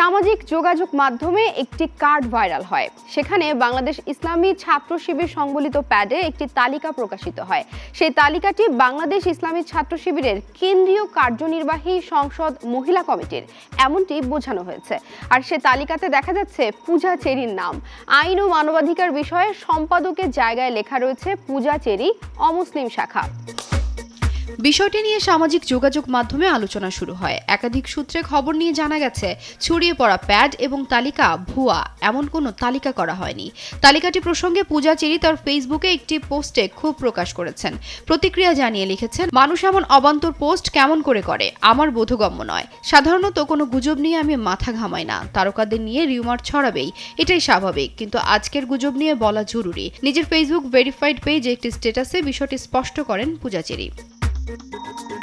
সামাজিক যোগাযোগ মাধ্যমে একটি কার্ড ভাইরাল হয়। সেখানে বাংলাদেশ ইসলামী ছাত্র শিবির সংবলিত প্যাডে একটি তালিকা প্রকাশিত হয়। সেই তালিকাটি বাংলাদেশ ইসলামী ছাত্র শিবিরের কেন্দ্রীয় কার্যনির্বাহী সংসদ মহিলা কমিটির, এমনটি বোঝানো হয়েছে। আর সে তালিকাতে দেখা যাচ্ছে পূজা চেরির নাম। আইন ও মানবাধিকার বিষয়ে সম্পাদকের জায়গায় লেখা রয়েছে পূজা চেরি অমুসলিম শাখা। বিষয়টি নিয়ে সামাজিক যোগাযোগ মাধ্যমে আলোচনা শুরু হয়। একাধিক সূত্রে খবর নিয়ে জানা গেছে, ছড়িয়ে পড়া প্যাড এবং তালিকা ভুয়া, এমন কোনো তালিকা করা হয়নি। তালিকাটি প্রসঙ্গে পূজা চেরি তার ফেসবুকে একটি পোস্টে ক্ষোভ প্রকাশ করেছেন। প্রতিক্রিয়া জানিয়ে লিখেছেন, মানুষ এমন অবান্তর পোস্ট কেমন করে করে? আমার বোধগম্য নয়। সাধারণত কোনো গুজব নিয়ে আমি মাথা ঘামাই না। তারকাদের নিয়ে রিউমার ছড়াবেই, এটাই স্বাভাবিক। কিন্তু আজকের গুজব নিয়ে বলা জরুরি। নিজের ফেসবুক ভেরিফাইড পেজে একটি স্ট্যাটাসে বিষয়টি স্পষ্ট করেন পূজাচেরি Thank you.